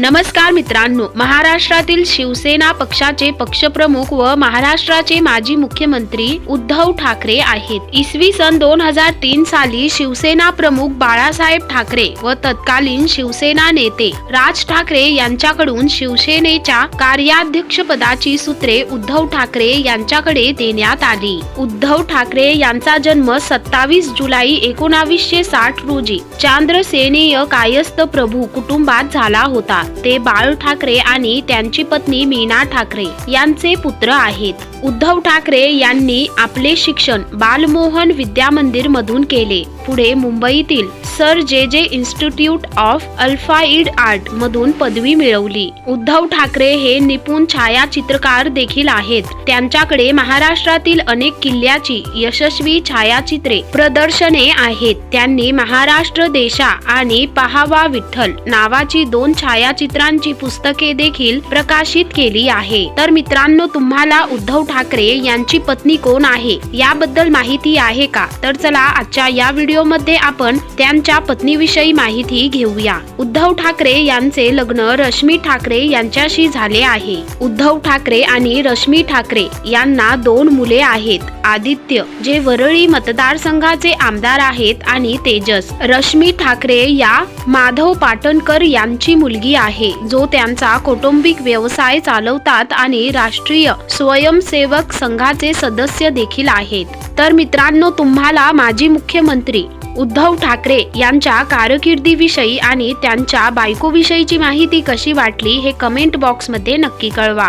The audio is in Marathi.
नमस्कार मित्रांनो महाराष्ट्रातील शिवसेना पक्षाचे पक्षप्रमुख व महाराष्ट्राचे माजी मुख्यमंत्री उद्धव ठाकरे आहेत. इसवी सन दोन हजार तीन साली शिवसेना प्रमुख बाळासाहेब ठाकरे व तत्कालीन शिवसेना नेते राज ठाकरे यांच्याकडून शिवसेनेच्या कार्याध्यक्ष पदाची सूत्रे उद्धव ठाकरे यांच्याकडे देण्यात आली. उद्धव ठाकरे यांचा जन्म सत्तावीस जुलै एकोणावीसशे साठ रोजी चांद्रसेनीय कायस्थ प्रभू कुटुंबात झाला होता. ते बाळ ठाकरे आणि त्यांची पत्नी मीना ठाकरे यांचे पुत्र आहेत. उद्धव ठाकरे यांनी आपले शिक्षण बालमोहन विद्या मंदिर मधून केले. पुढे मुंबईतील सर जे जे इन्स्टिट्यूट ऑफ अल्फाईड आर्ट मधून पदवी मिळवली. उद्धव ठाकरे हे निपुण छायाचित्रकार देखील आहेत. त्यांच्याकडे महाराष्ट्रातील अनेक किल्ल्याची यशस्वी छायाचित्रे प्रदर्शने आहेत. त्यांनी महाराष्ट्र देशा आणि पहावा विठ्ठल नावाची दोन छायाचित्रांची पुस्तके देखील प्रकाशित केली आहे. तर मित्रांनो तुम्हाला उद्धव ठाकरे यांची पत्नी कोण आहे? याबद्दल माहिती आहे का? तर चला आजच्या या व्हिडिओमध्ये आपण त्यांच्या पत्नीविषयी माहिती घेऊया. उद्धव ठाकरे यांचे लग्न रश्मी ठाकरे यांच्याशी झाले आहे. उद्धव ठाकरे आणि रश्मी ठाकरे यांना दोन मुले आहेत. आदित्य जे वरळी मतदारसंघाचे आमदार आहेत आणि तेजस रश्मी ठाकरे या माधव पाटणकर यांची मुलगी आहे जो त्यांचा कौटुंबिक व्यवसाय चालवतात आणि राष्ट्रीय स्वयंसेवक संघाचे सदस्य देखील आहेत. तर मित्रांनो तुम्हाला माजी मुख्यमंत्री उद्धव ठाकरे यांच्या कारकिर्दीविषयी आणि त्यांच्या बायकोविषयीची माहिती कशी वाटली हे कमेंट बॉक्समध्ये नक्की कळवा.